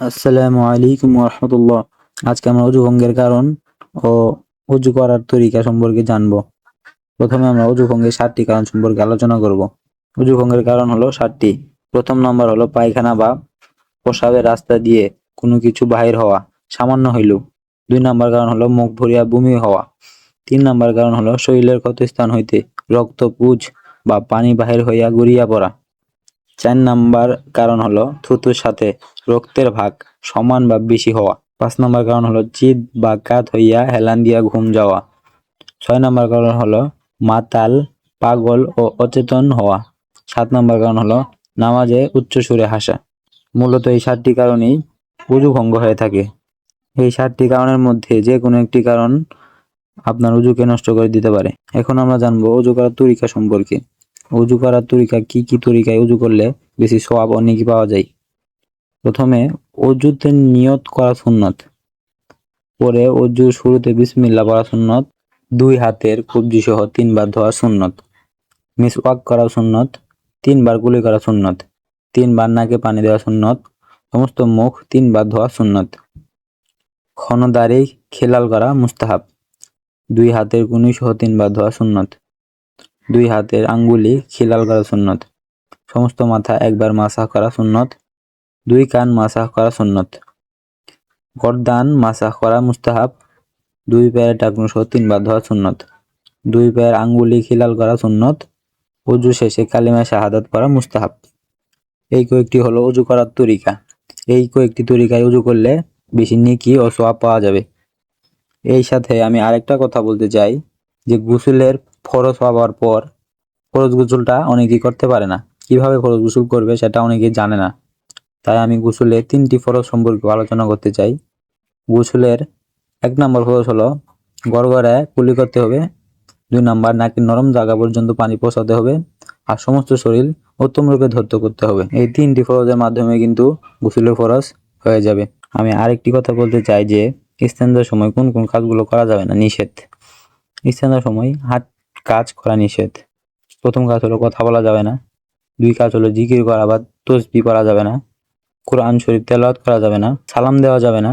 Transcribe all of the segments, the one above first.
আসসালামু আলাইকুম রহমতুল্লাহ আজকে আমরা অজু ভঙ্গের কারণ ও অজু করার তরিকা সম্পর্কে জানব। প্রথমে আমরা অজু ভঙ্গের সাতটি কারণ সম্পর্কে আলোচনা করব। অজু ভঙ্গের কারণ হলো সাতটি। প্রথম নম্বর হলো পায়খানা বা প্রসাবের রাস্তা দিয়ে কোনো কিছু বাহির হওয়া, সামান্য হইল দুই নম্বর কারণ হলো মুখ ভরিয়া বমি হওয়া। তিন নম্বর কারণ হলো শরীরের ক্ষত স্থান হইতে রক্ত, পুজ বা পানি বাহির হইয়া গড়িয়া পড়া। চার নাম্বার কারণ হলো থুতুর সাথে রক্তের ভাগ সমান বা বেশি হওয়া। পাঁচ নাম্বার কারণ হলো চিত বা কাত হইয়া হেলান দিয়া ঘুম যাওয়া। ছয় নাম্বার কারণ হলো মাতাল, পাগল ও অচেতন হওয়া। সাত নাম্বার কারণ হলো নামাজে উচ্চ সুরে হাসা। মূলত এই সাতটি কারণেই উজু ভঙ্গ হয়ে থাকে। এই সাতটি কারণের মধ্যে যে কোনো একটি কারণ আপনার উজুকে নষ্ট করে দিতে পারে। এখন আমরা জানব উজু করার তরিকা সম্পর্কে। উজু করার তরিকা কি কি তরিকায় উজু করলে বেশি ও নেকি পাওয়া যায়? প্রথমে অজুতে নিয়ত করা সুন্নত। পরে অজু শুরুতে বিসমিল্লাহ পড়া সুন্নত, দুই হাতের কবজি সহ তিনবার ধোয়া সুন্নত। মিসওয়াক করা সুন্নত, তিনবার কুলি করা সুন্নত, তিনবার নাকে পানি দেওয়া সুন্নত, সমস্ত মুখ তিনবার ধোয়া সুন্নত। ক্ষণদাড়ি খেলাল করা মুস্তাহাব, দুই হাতের কুনি সহ তিনবার ধোয়া সুন্নত। দুই হাতের আঙ্গুলি খিলাল করা সুন্নত। সমস্ত মাথা একবার মাসাহ করা সুন্নত। দুই কান মাসাহ করা সুন্নত। গরদান মাসাহ করা মুস্তাহাব। দুই পায়ের টাকনু সহ তিনবার ধোয়া সুন্নত। দুই পায়ের আঙ্গুলি খিলাল করা সুন্নত। অজু শেষে কালিমা শাহাদাত করা মুস্তাহাব। এই কয়েকটি হলো অজু করার তরিকা। এই কয়েকটি তরিকায় অজু করলে বেশি নেকি ও সোয়াব পাওয়া যাবে। এই সাথে আমি আরেকটা কথা বলতে চাই যে, গোসলের ফরজ পাওয়ার পর ফরজ গোসলটা অনেকেই করতে পারে না। কীভাবে ফরজ গোসল করবে সেটা অনেকেই জানে না। তাই আমি গোসলে তিনটি ফরজ সম্পর্কে আলোচনা করতে চাই। গোসলের এক নম্বর ফরজ হলো গড়গড়ায় কুলি করতে হবে। দুই নাম্বার নাকের নরম জায়গা পর্যন্ত পানি পৌঁছাতে হবে। আর সমস্ত শরীর উত্তম রূপে ধরতে করতে হবে। এই তিনটি ফরজের মাধ্যমে কিন্তু গোসলের ফরজ হয়ে যাবে। আমি আরেকটি কথা বলতে চাই যে ইস্তেন্দার সময় কোন কোন কাজগুলো করা যাবে না নিষেধ। ইস্তেন্দার সময় হাত কাজ করা নিষেধ। প্রথম কাজ হলো কথা বলা যাবে না। দুই কাজ হলো জিকির করা বা তসবি করা যাবে না। কোরআন শরীফ তেলাওয়াত করা যাবে না। সালাম দেওয়া যাবে না।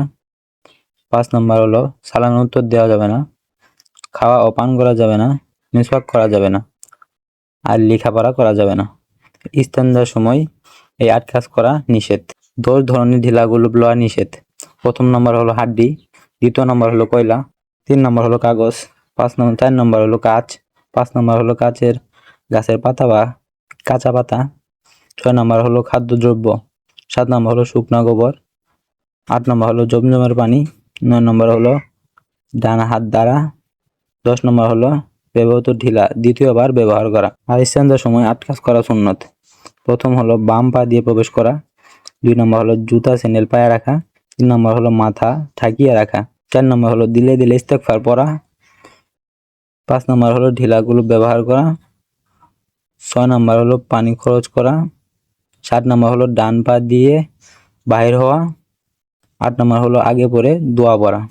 পাঁচ নম্বর হলো সালামের উত্তর দেওয়া যাবে না। খাওয়া ও পান করা যাবে না। মিসওয়াক করা যাবে না। আর লেখাপড়া করা যাবে না। স্থান দেওয়ার সময় এই আট কাজ করা নিষেধ। দশ ধরনের ঢিলাগুলো লওয়া নিষেধ। প্রথম নম্বর হলো হাড্ডি। দ্বিতীয় নম্বর হলো কয়লা। তিন নম্বর হলো কাগজ। পাঁচ নম্বর, চার নম্বর হলো কাচ। পাঁচ নম্বর হলো কাচের গাছের পাতা বা কাঁচা পাতা। ছয় নম্বর হলো খাদ্যদ্রব্য। সাত নম্বর হলো শুকনা গোবর। আট নম্বর হলো জমজমের পানি। নয় নম্বর হলো ডান হাত দ্বারা। দশ নম্বর হলো ব্যবহৃত ঢিলা। দ্বিতীয়বার ব্যবহার করা। আর ইস্তেন্দার সময় আট কাজ করা সুন্নত। প্রথম হলো বাম পা দিয়ে প্রবেশ করা। দুই নম্বর হলো জুতা, স্যান্ডেল পায়ে রাখা। তিন নম্বর হলো মাথা ঠাকিয়ে রাখা। চার নম্বর হলো দিলে দিলে ইস্তেকফার পড়া। পাঁচ নম্বর হলো ঢিলাগুলো ব্যবহার করা, ছয় নম্বর হলো পানি খরচ করা, সাত নম্বর হলো ডান পা দিয়ে বাহির হওয়া, আট নম্বর হলো আগে পরে দোয়া পড়া।